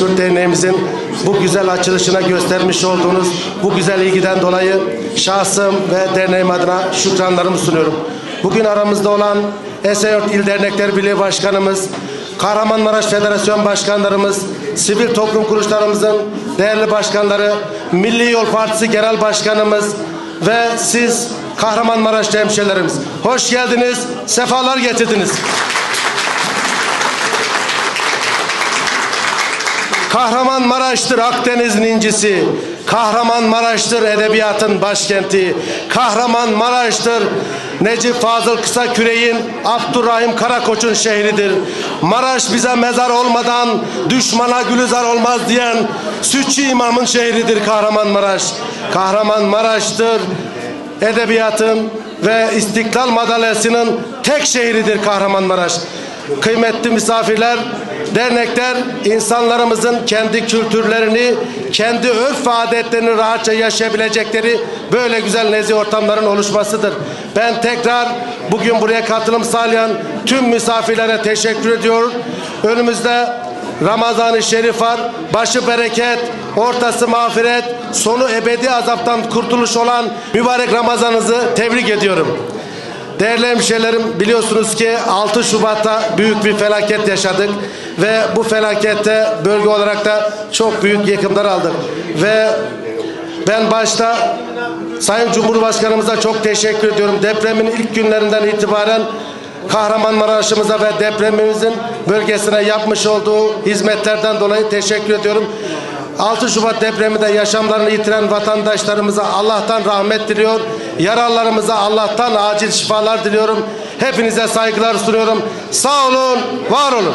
Yurt Derneğimizin bu güzel açılışına göstermiş olduğunuz bu güzel ilgiden dolayı şahsım ve derneğim adına şükranlarımı sunuyorum. Bugün aramızda olan Esenyurt İl Dernekler Birliği Başkanımız, Kahramanmaraş Federasyon Başkanlarımız, sivil toplum kuruluşlarımızın değerli başkanları, Milli Yol Partisi Genel Başkanımız ve siz Kahramanmaraş hemşehrilerimiz. Hoş geldiniz, sefalar getirdiniz. Kahramanmaraş'tır Akdeniz'in incisi. Kahramanmaraş'tır edebiyatın başkenti. Kahramanmaraş'tır Necip Fazıl Kısaküre'in Abdurrahim Karakoç'un şehridir. Maraş bize mezar olmadan düşmana gülüzar olmaz diyen Sütçü İmam'ın şehridir Kahramanmaraş. Kahramanmaraş'tır edebiyatın ve İstiklal Madalyası'nın tek şehridir Kahramanmaraş. Kıymetli misafirler, dernekler insanlarımızın kendi kültürlerini, kendi örf ve adetlerini rahatça yaşayabilecekleri böyle güzel nezih ortamların oluşmasıdır. Ben tekrar bugün buraya katılım sağlayan tüm misafirlere teşekkür ediyorum. Önümüzde Ramazan-ı Şerif var. Başı bereket, ortası mağfiret, sonu ebedi azaptan kurtuluş olan mübarek Ramazanınızı tebrik ediyorum. Değerli hemşehrilerim biliyorsunuz ki 6 Şubat'ta büyük bir felaket yaşadık ve bu felakette bölge olarak da çok büyük yıkımlar aldık ve ben başta Sayın Cumhurbaşkanımıza çok teşekkür ediyorum. Depremin ilk günlerinden itibaren Kahramanmaraş'ımıza ve depremimizin bölgesine yapmış olduğu hizmetlerden dolayı teşekkür ediyorum. 6 Şubat depreminde yaşamlarını yitiren vatandaşlarımıza Allah'tan rahmet diliyor. Yaralılarımıza Allah'tan acil şifalar diliyorum. Hepinize saygılar sunuyorum. Sağ olun, var olun.